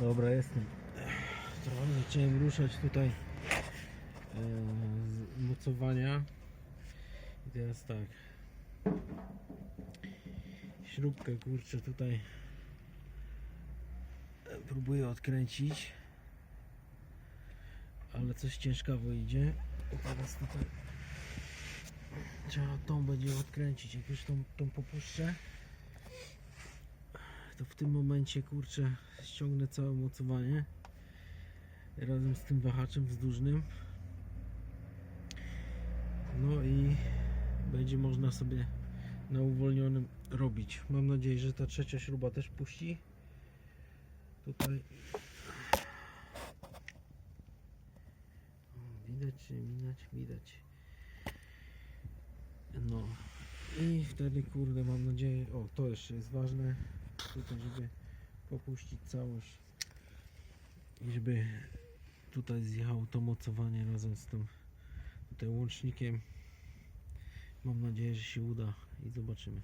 Dobra, jestem. Trochę zacząłem ruszać tutaj e, mocowania. I teraz tak. Śrubkę kurczę tutaj e, próbuję odkręcić. Ale coś ciężkawo idzie. I teraz tutaj trzeba tą będzie odkręcić. Jak już tą, tą popuszczę, to w tym momencie kurczę ściągnę całe mocowanie razem z tym wahaczem wzdłużnym. No i będzie można sobie na uwolnionym robić. Mam nadzieję, że ta trzecia śruba też puści. Tutaj widać widać? Widać. No i wtedy kurde mam nadzieję, o to jeszcze jest ważne tutaj żeby popuścić całość i żeby tutaj zjechało to mocowanie razem z tym tutaj łącznikiem. Mam nadzieję, że się uda i zobaczymy